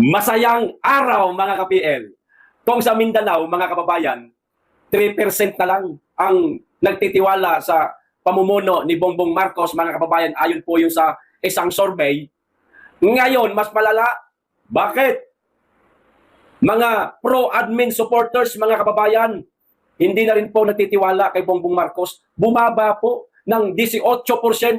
Masayang araw mga ka-PL. Kung sa Mindanao, mga kababayan, 3% na lang ang nagtitiwala sa pamumuno ni Bongbong Marcos, mga kababayan, ayon po yung sa isang survey. Ngayon, mas malala. Bakit? Mga pro-admin supporters, mga kababayan, hindi na rin po nagtitiwala kay Bongbong Marcos. Bumaba po ng 18%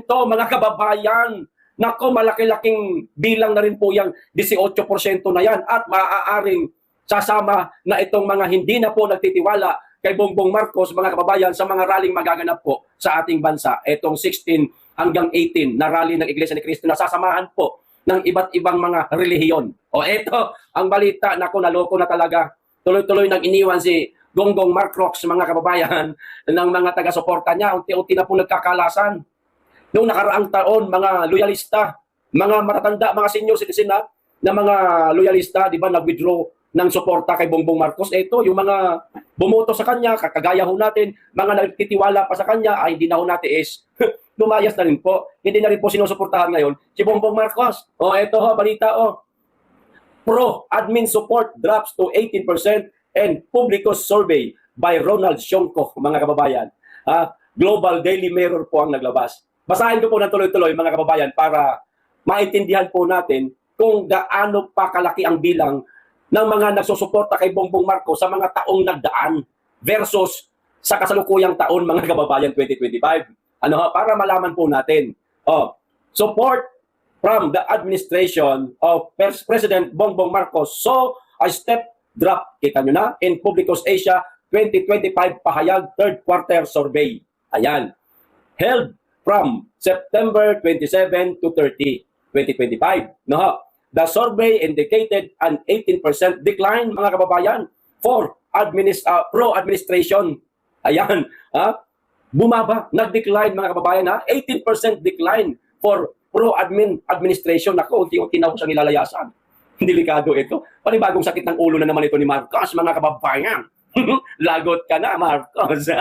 mga kababayan. Nako, malaki-laking bilang na rin po yung 18% na yan at maaaring sasama na itong mga hindi na po nagtitiwala kay Bongbong Marcos, mga kababayan, sa mga rallying magaganap po sa ating bansa. Itong 16 hanggang 18 na rally ng Iglesia ni Cristo na sasamahan po ng iba't ibang mga relihiyon. O eto, ang balita, nako, naloko na talaga. Tuloy-tuloy nang iniwan si Gonggong Marcos, mga kababayan, ng mga taga-suporta niya. Unti-unti na po nagkakalasan. Noong nakaraang taon, mga loyalista, mga matatanda, mga senior citizen na, na mga loyalista, di ba, nag-withdraw ng suporta kay Bongbong Marcos. Ito, yung mga bumoto sa kanya, kakagaya ho natin, mga nagtitiwala pa sa kanya, ay hindi na ho natin is lumayas na rin po. Hindi na rin po sinusuportahan ngayon si Bongbong Marcos. O, ito ho, balita o. Pro-admin support drops to 18% and Publicos survey by Ronald Sionco, mga kababayan. Ah, Global Daily Mirror po ang naglabas. Basahin ko po ng tuloy-tuloy, mga kababayan, para maintindihan po natin kung gaano pa kalaki ang bilang ng mga nagsusuporta kay Bongbong Marcos sa mga taong nagdaan versus sa kasalukuyang taon, mga kababayan, 2025. Ano ha? Para malaman po natin. Oh, support from the administration of Pres- President Bongbong Marcos. So, a step drop, kita nyo na, in Publicos Asia 2025 pahayag third quarter survey. Ayan. Held from September 27 to 30, 2025. No? The survey indicated an 18% decline, mga kababayan, for administ- uh, pro-administration. Ayan. Ha? Bumaba, nag-decline, mga kababayan. Ha? 18% decline for pro-admin administration. Ako, unti-unti na ako siya nilalayasan. Delikado ito. Panibagong sakit ng ulo na naman ito ni Marcos, mga kababayan. Lagot ka na, Marcos.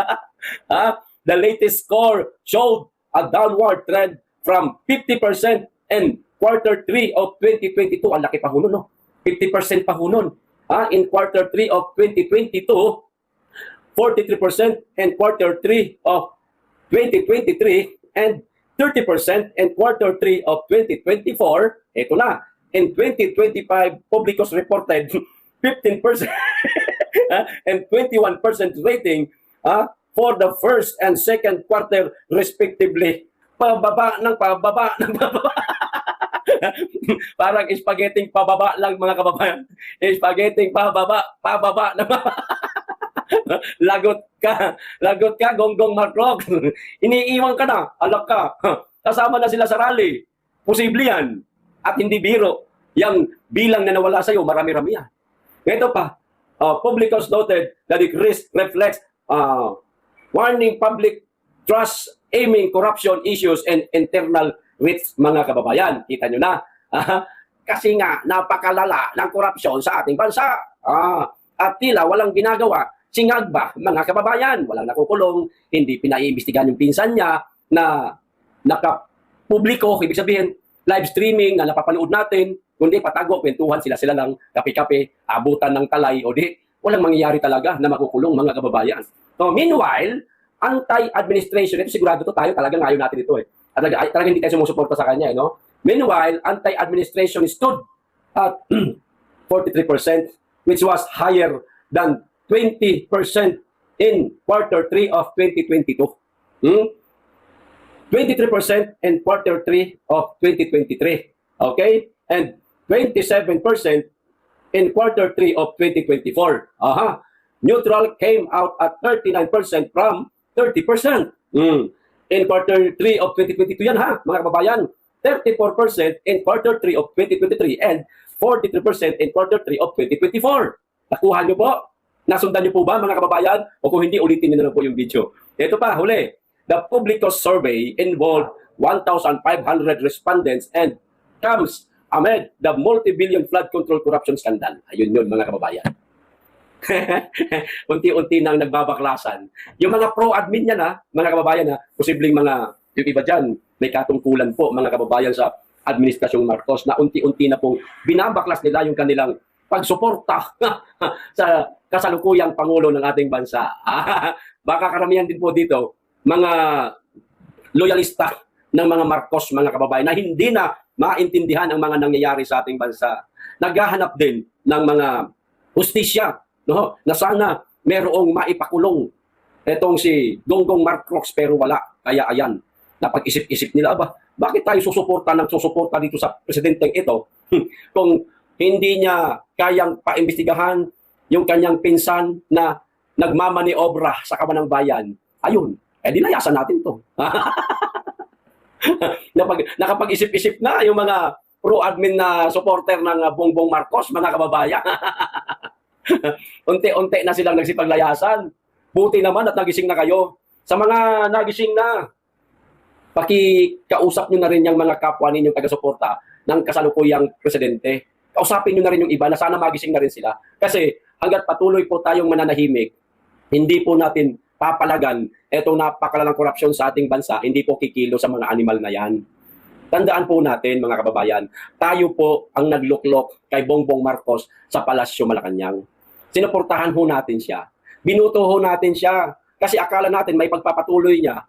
ha? The latest score showed a downward trend from 50% in quarter 3 of 2022. Ang laki pa ho nun, no? 50% pa ho nun. Ha? In quarter 3 of 2022, 43% in quarter 3 of 2023, and 30% in quarter 3 of 2024. Ito na, in 2025, Publicos reported 15% and 21% rating ah, for the first and second quarter respectively. Pababa ng pababa ng pababa. Parang spaghetti pababa lang mga kababayan. Spaghetti pababa, pababa na Lagot ka. Lagot ka, gonggong Marcos. Iniiwan ka na. Alak ka. Kasama na sila sa rally. Posible yan. At hindi biro. Yang bilang na nawala sa'yo, marami-rami yan. Ito pa, uh, Publicos noted that it reflects uh, warning public trust, aiming corruption issues and internal risks, mga kababayan. Kita nyo na. Kasi nga, napakalala ng korupsyon sa ating bansa. Ah, at tila walang ginagawa. Singag ba, mga kababayan? Walang nakukulong, hindi pinaiimbestigan yung pinsan niya na nakapubliko, ibig sabihin, live streaming na napapanood natin, kundi patago, kwentuhan sila sila lang, kape-kape, abutan ng talay, o di, walang mangyayari talaga na makukulong mga kababayan. So, meanwhile, anti-administration, ito sigurado to tayo, talagang ayaw natin ito eh. At talaga, ay- talagang hindi tayo sumusuporta sa kanya, eh, no? Meanwhile, anti-administration stood at 43%, which was higher than 20% in quarter 3 of 2022. Hmm? 23% in quarter 3 of 2023. Okay? And 27% in quarter 3 of 2024. Aha. Neutral came out at 39% from 30%. Mm. In quarter 3 of 2022 yan ha, mga kababayan. 34% in quarter 3 of 2023 and 43% in quarter 3 of 2024. Nakuha niyo po? Nasundan niyo po ba mga kababayan? O kung hindi, ulitin niyo na po yung video. Ito pa, huli. The Publicos survey involved 1,500 respondents and comes amid the multi-billion flood control corruption scandal. Ayun yun mga kababayan. Unti-unti nang nagbabaklasan. Yung mga pro-admin niya na, mga kababayan na, posibleng mga, yung iba dyan, may katungkulan po mga kababayan sa Administrasyong Marcos na unti-unti na pong binabaklas nila yung kanilang pagsuporta sa kasalukuyang Pangulo ng ating bansa. Baka karamihan din po dito, mga loyalista ng mga Marcos, mga kababayan, na hindi na maintindihan ang mga nangyayari sa ating bansa. Naghahanap din ng mga hustisya, no? na sana merong maipakulong etong si Gonggong Marcos pero wala. Kaya ayan, napag-isip-isip nila, ba, bakit tayo susuporta ng susuporta dito sa presidenteng ito kung hindi niya kayang paimbestigahan yung kanyang pinsan na nagmamaniobra sa kabanang bayan. Ayun, eh dinayasan natin to. Napag, nakapag-isip-isip na yung mga pro-admin na supporter ng uh, Bongbong Marcos, mga kababayan. Unti-unti na silang nagsipaglayasan. Buti naman at nagising na kayo. Sa mga nagising na, pakikausap nyo na rin yung mga kapwa ninyong taga-suporta ng kasalukuyang presidente. Kausapin nyo na rin yung iba na sana magising na rin sila. Kasi hanggat patuloy po tayong mananahimik, hindi po natin papalagan itong napakalalang korupsyon sa ating bansa, hindi po kikilo sa mga animal na yan. Tandaan po natin mga kababayan, tayo po ang nagluklok kay Bongbong Marcos sa Palasyo Malacanang. Sinuportahan ho natin siya. Binuto ho natin siya kasi akala natin may pagpapatuloy niya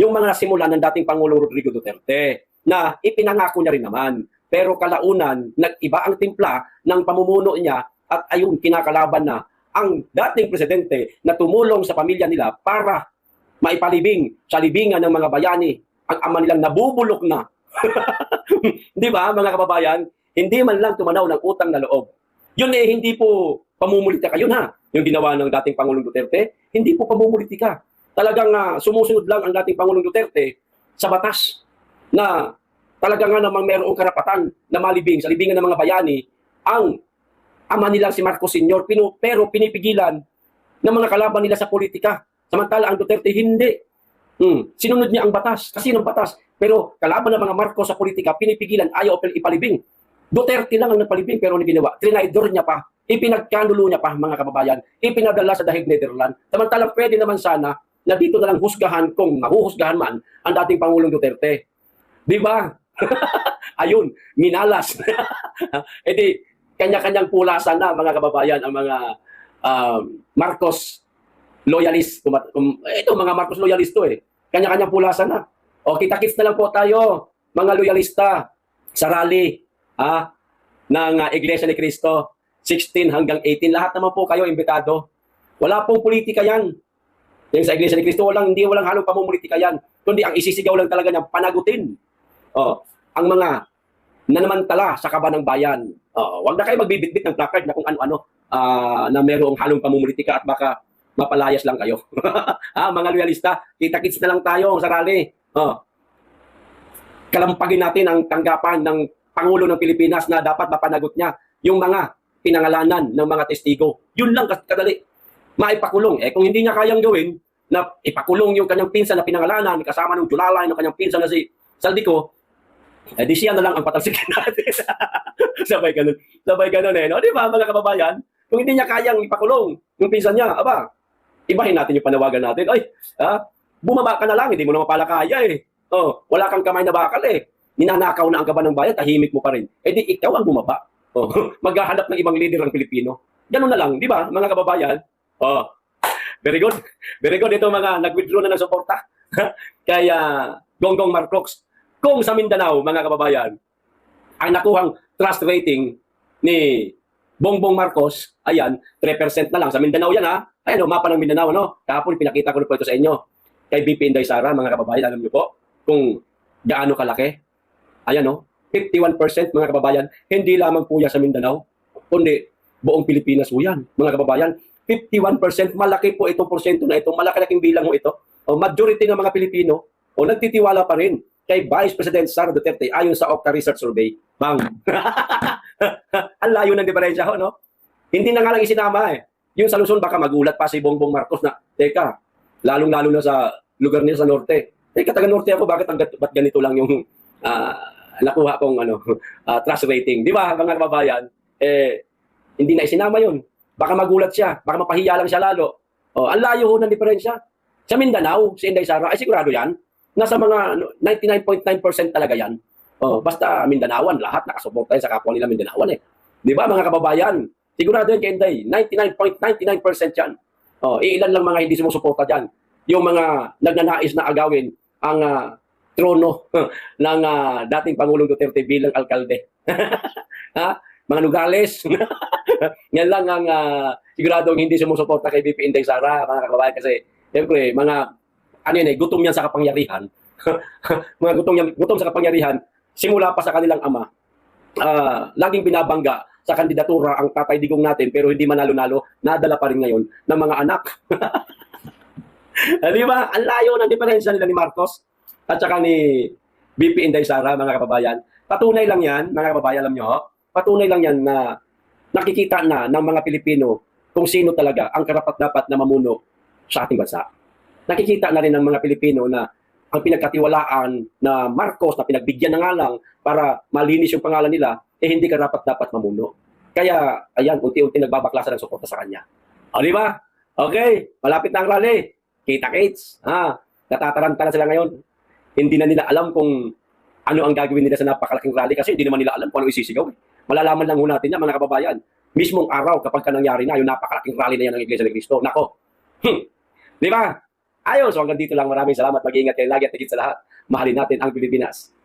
yung mga nasimulan ng dating Pangulong Rodrigo Duterte na ipinangako niya rin naman. Pero kalaunan, nag-iba ang timpla ng pamumuno niya at ayun, kinakalaban na ang dating presidente na tumulong sa pamilya nila para maipalibing sa libingan ng mga bayani ang ama nilang nabubulok na. Di ba, mga kababayan? Hindi man lang tumanaw ng utang na loob. Yun eh, hindi po pamumulitika yun ha. Yung ginawa ng dating Pangulong Duterte, hindi po pamumulitika. Talagang uh, sumusunod lang ang dating Pangulong Duterte sa batas na talaga nga namang mayroong karapatan na malibing sa libingan ng mga bayani ang ama nilang si Marcos Sr. Pino, pero pinipigilan ng mga kalaban nila sa politika. Samantala ang Duterte hindi. Hmm. Sinunod niya ang batas. Kasi ng batas. Pero kalaban ng mga Marcos sa politika, pinipigilan, ayaw ipalibing. Duterte lang ang nagpalibing pero hindi ginawa. Trinaidor niya pa. Ipinagkanulo niya pa mga kababayan. Ipinadala sa dahig Netherlands. Samantalang pwede naman sana na dito na lang husgahan kung mahuhusgahan man ang dating Pangulong Duterte. Di ba? Ayun, minalas. e di, kanya-kanyang pulasan na mga kababayan ang mga um, Marcos loyalist. Um, ito, mga Marcos loyalist to eh. Kanya-kanyang pulasan na. O, kita-kits na lang po tayo, mga loyalista, sa rally ah, ng uh, Iglesia ni Cristo, 16 hanggang 18. Lahat naman po kayo imbitado. Wala pong politika yan. Yung sa Iglesia ni Cristo, walang, hindi walang halong pamumulitika yan. Kundi ang isisigaw lang talaga niya, panagutin. Oh, ang mga nanamantala sa kaba ng bayan. Oh, wag na kayo magbibitbit ng placard na kung ano-ano uh, na mayroong halong pamumulitika at baka mapalayas lang kayo. ah, mga loyalista, kita-kits na lang tayo sa rally. Oh. Kalampagin natin ang tanggapan ng Pangulo ng Pilipinas na dapat mapanagot niya yung mga pinangalanan ng mga testigo. Yun lang kadali. Maipakulong. Eh kung hindi niya kayang gawin, na ipakulong yung kanyang pinsan na pinangalanan kasama ng Julalay ng kanyang pinsan na si Saldico, eh di siya na lang ang patalsikin natin. Sabay ganun. Sabay ganun eh. No? Di ba mga kababayan? Kung hindi niya kayang ipakulong yung pinsan niya, aba, ibahin natin yung panawagan natin. Ay, ha? bumaba ka na lang, hindi mo naman pala kaya eh. Oh, wala kang kamay na bakal eh. Ninanakaw na ang kaban ng bayan, tahimik mo pa rin. Eh di ikaw ang bumaba. Oh, maghahanap ng ibang leader ng Pilipino. Ganun na lang, di ba, mga kababayan? Oh, very good. Very good. Ito mga nag-withdraw na ng suporta. Kaya Gonggong Marcos, kung sa Mindanao, mga kababayan, ang nakuhang trust rating ni Bongbong Marcos, ayan, 3% na lang. Sa Mindanao yan ha. Ayan o, mapa ng Mindanao, no? Kahapon pinakita ko na po ito sa inyo. Kay BP Inday Sara, mga kababayan, alam niyo po, kung gaano kalaki. Ayan o, 51% mga kababayan, hindi lamang po yan sa Mindanao, kundi buong Pilipinas po yan, mga kababayan. 51%, malaki po itong porsyento na ito, malaki-laking bilang mo ito. O, majority ng mga Pilipino, o nagtitiwala pa rin kay Vice President Sara Duterte ayon sa Octa Research Survey. Bang! Ang layo ng diferensya ho, no? Hindi na nga lang isinama eh. Yung sa Luzon, baka magulat pa si Bongbong Marcos na, teka, lalong-lalo na sa lugar niya sa Norte. Teka, taga-Norte ako, bakit ang, ba't ganito lang yung uh, nakuha kong ano, uh, trust rating? Di ba, mga kababayan? Eh, hindi na isinama yun. Baka magulat siya, baka mapahiya lang siya lalo. Oh, ang layo ho ng diferensya. Sa Mindanao, si Inday Sara, ay sigurado yan, nasa mga 99.9% talaga yan. Oh, basta Mindanawan, lahat nakasuporta yan sa kapwa nila Mindanawan eh. Di ba mga kababayan? Sigurado yan kay Inday, 99.99% yan. Oh, ilan lang mga hindi sumusuporta dyan. Yung mga nagnanais na agawin ang ah, trono ng ah, dating Pangulong Duterte bilang alkalde. ha? Mga Nogales. yan lang ang uh, siguradong hindi sumusuporta kay BP Inday Sara, mga kababayan. Kasi, siyempre, mga, ano yan eh, gutom yan sa kapangyarihan. mga gutom, yan, gutom sa kapangyarihan, simula pa sa kanilang ama, ah, laging binabangga sa kandidatura ang tatay digong natin pero hindi manalo-nalo, nadala pa rin ngayon ng mga anak. Ah, Di ba? Ang layo ng diferensya nila ni Marcos at saka ni BP Inday Sara, mga kababayan. Patunay lang yan, mga kababayan, alam nyo, patunay lang yan na nakikita na ng mga Pilipino kung sino talaga ang karapat-dapat na mamuno sa ating bansa. Nakikita na rin ng mga Pilipino na ang pinagkatiwalaan na Marcos na pinagbigyan na nga lang para malinis yung pangalan nila, eh hindi karapat-dapat mamuno. Kaya, ayan, unti-unti nagbabaklasan ng suporta sa kanya. O, di ba? Okay, malapit na ang rally. Kita-kits. Ah, natataranta na sila ngayon. Hindi na nila alam kung ano ang gagawin nila sa napakalaking rally kasi hindi naman nila alam kung ano isisigaw. Eh. Malalaman lang ho natin yan, mga kababayan. Mismong araw kapag ka nangyari na yung napakalaking rally na yan ng Iglesia ni Cristo. Nako. Hmm. Di ba? Ayos, so hanggang dito lang. Maraming salamat. Mag-iingat kayo lagi at higit sa lahat. Mahalin natin ang Pilipinas.